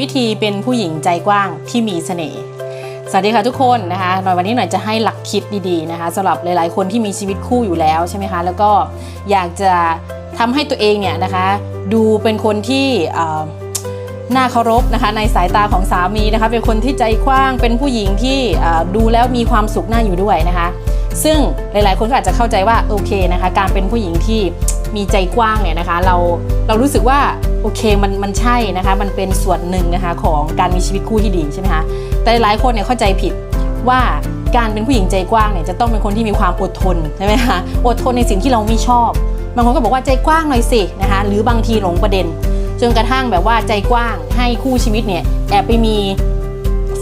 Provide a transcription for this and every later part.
วิธีเป็นผู้หญิงใจกว้างที่มีเสน่ห์สวัสดีค่ะทุกคนนะคะหน่อยวันนี้หน่อยจะให้หลักคิดดีๆนะคะสำหรับหลายๆคนที่มีชีวิตคู่อยู่แล้วใช่ไหมคะแล้วก็อยากจะทำให้ตัวเองเนี่ยนะคะดูเป็นคนที่น่าเคารพนะคะในสายตาของสามีนะคะเป็นคนที่ใจกว้างเป็นผู้หญิงที่ดูแล้วมีความสุขน่าอยู่ด้วยนะคะ ซึ่งหลายๆ คนก็อาจจะเข้าใจว่าโอเคนะคะการเป็นผู้หญิงที่ มีใจกว้างเนี่ยนะคะ เราเรารู้สึกว่าโอเคมันมันใช่นะคะ มันเป็นส่วนหนึ่งนะคะของการมีชีวิตคู่ที่ดีใช่ไหมคะแต่หลายคนเนี่ยเข้าใจผิดว่าการเป็นผู้หญิงใจกว้างเนี่ยจะต้องเป็นคนที่มีความอดทนใช่ไหมคะอดทนในสิ่งที่เราไม่ชอบบางคนก็บอกว่าใจกว้างหน่อยสินะคะหรือบางทีหลงประเด็น จนกระทั่งแบบว่าใจกว้างให้คู่ชีวิตเนี่ยแอบไปมี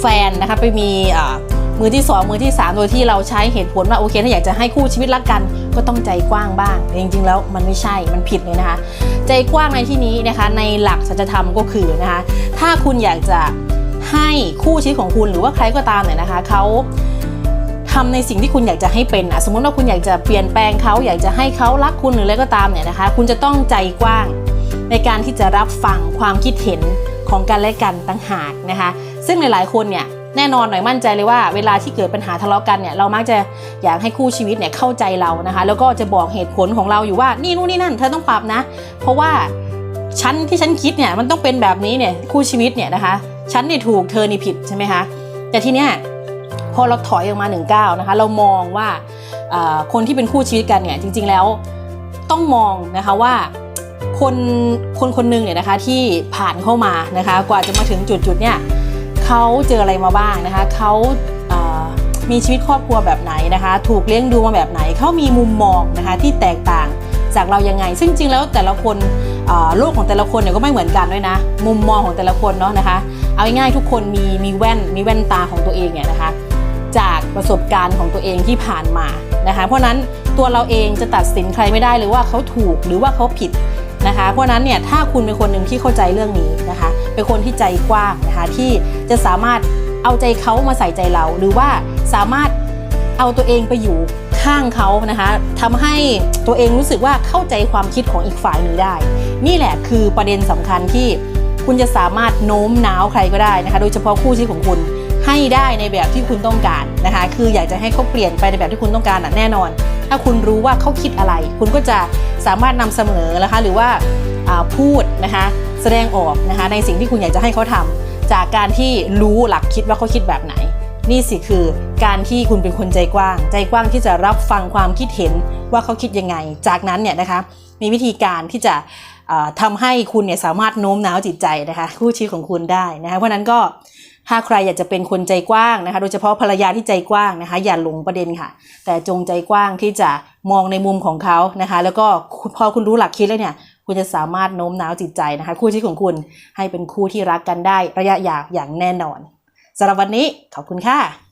แฟนนะคะไปมีอ่า มือที่สองมือที่สามโดยที่เราใช้เหตุผลว่าโอเค ถ้าอยากจะให้คู่ชีวิตรักกัน ก็ต้องใจกว้างบ้างแต่จริงๆ แล้วมันไม่ใช่มันผิดเลยนะคะ ใจกว้างในที่นี้นะคะในหลักสัจธรรมก็คือนะคะถ้าคุณอยากจะให้คู่ชีวิตของคุณหรือว่าใครก็ตามเนี่ยนะคะเขาทำในสิ่งที่คุณอยากจะให้เป็นอะสมมติว่าคุณอยากจะเปลี่ยนแปลงเขาอยากจะให้เขารักคุณหรืออะไรก็ตามเนี่ยนะคะ คุณจะต้องใจกว้างในการที่จะรับฟังความคิดเห็นของกันและกันต่างหากนะคะ ซึ่งหลายๆคนเนี่ย แน่นอนหน่อยมั่นใจเลยว่าเวลาที่เกิดปัญหาทะเลาะกันเนี่ยเรามักจะอยากให้คู่ชีวิตเนี่ยเข้าใจเรานะคะ แล้วก็จะบอกเหตุผลของเราอยู่ว่านี่นู่นนี่นั่นเธอต้องปรับนะ เพราะว่าฉันที่ฉันคิดเนี่ยมันต้องเป็นแบบนี้เนี่ยคู่ชีวิตเนี่ยนะคะฉันนี่ถูกเธอนี่ผิดใช่ไหมคะแต่ทีเนี้ยพอเราถอยออกมาหนึ่งก้าวนะคะ เรามองว่าคนที่เป็นคู่ชีวิตกันเนี่ยจริง ๆแล้วต้องมองนะคะว่าคนคนคนหนึงเนี่ยนะคะที่ผ่านเข้ามานะคะ กว่าจะมาถึงจุดจุดๆเนี่ย เขาเจออะไรมาบ้างนะคะเขาเอ่อมีชีวิตครอบครัวแบบไหนนะคะ ถูกเลี้ยงดูมาแบบไหนเขามีมุมมองนะคะที่แตกต่างจากเรายังไง ซึ่งจริงแล้วแต่ละคนโลกของแต่ละคนเนี่ยก็ไม่เหมือนกันด้วยนะ มุมมองของแต่ละคนเนาะนะคะ เอาง่ายๆทุกคนมีมีแว่นมีแว่นตาของตัวเองเนี่ยนะคะ จากประสบการณ์ของตัวเองที่ผ่านมานะคะ เพราะนั้นตัวเราเองจะตัดสินใครไม่ได้เลยว่าเขาถูกหรือว่าเขาผิดนะคะ เพราะนั้นเนี่ยถ้าคุณเป็นคนหนึ่งที่เข้าใจเรื่องนี้ นะคะ เป็นคนที่ใจกว้างนะคะที่จะสามารถเอาใจเขามาใส่ใจเรา หรือว่าสามารถเอาตัวเองไปอยู่ข้างเขานะคะทำให้ตัวเองรู้สึกว่าเข้าใจความคิดของอีกฝ่ายหนึ่งได้ นี่แหละคือประเด็นสำคัญที่คุณจะสามารถโน้มน้าวใครก็ได้นะคะ โดยเฉพาะคู่ชีวิตของคุณให้ได้ในแบบที่คุณต้องการนะคะ คืออยากจะให้เขาเปลี่ยนไปในแบบที่คุณต้องการนะแน่นอน ถ้าคุณรู้ว่าเขาคิดอะไร คุณก็จะสามารถนำเสนอนะคะ หรือว่าพูดนะคะ แสดงออกนะคะในสิ่งที่คุณอยากจะให้เขาทำจากการที่รู้หลักคิดว่าเขาคิดแบบไหน นี่สิคือการที่คุณเป็นคนใจกว้าง ใจกว้างที่จะรับฟังความคิดเห็นว่าเขาคิดยังไง จากนั้นเนี่ยนะคะมีวิธีการที่จะเอ่อทำให้คุณเนี่ยสามารถโน้มน้าวจิตใจนะคะคู่ชีวิตของคุณได้นะคะเพราะนั้นก็ถ้าใครอยากจะเป็นคนใจกว้างนะคะ โดยเฉพาะภรรยาที่ใจกว้างนะคะ อย่าหลงประเด็นค่ะ แต่จงใจกว้างที่จะมองในมุมของเขานะคะ แล้วก็พอคุณรู้หลักคิดแล้วเนี่ย คุณจะสามารถโน้มน้าวจิตใจนะคะ คู่ชีวิตของคุณให้เป็นคู่ที่รักกันได้ระยะยาวอย่างแน่นอนสำหรับวันนี้ขอบคุณค่ะ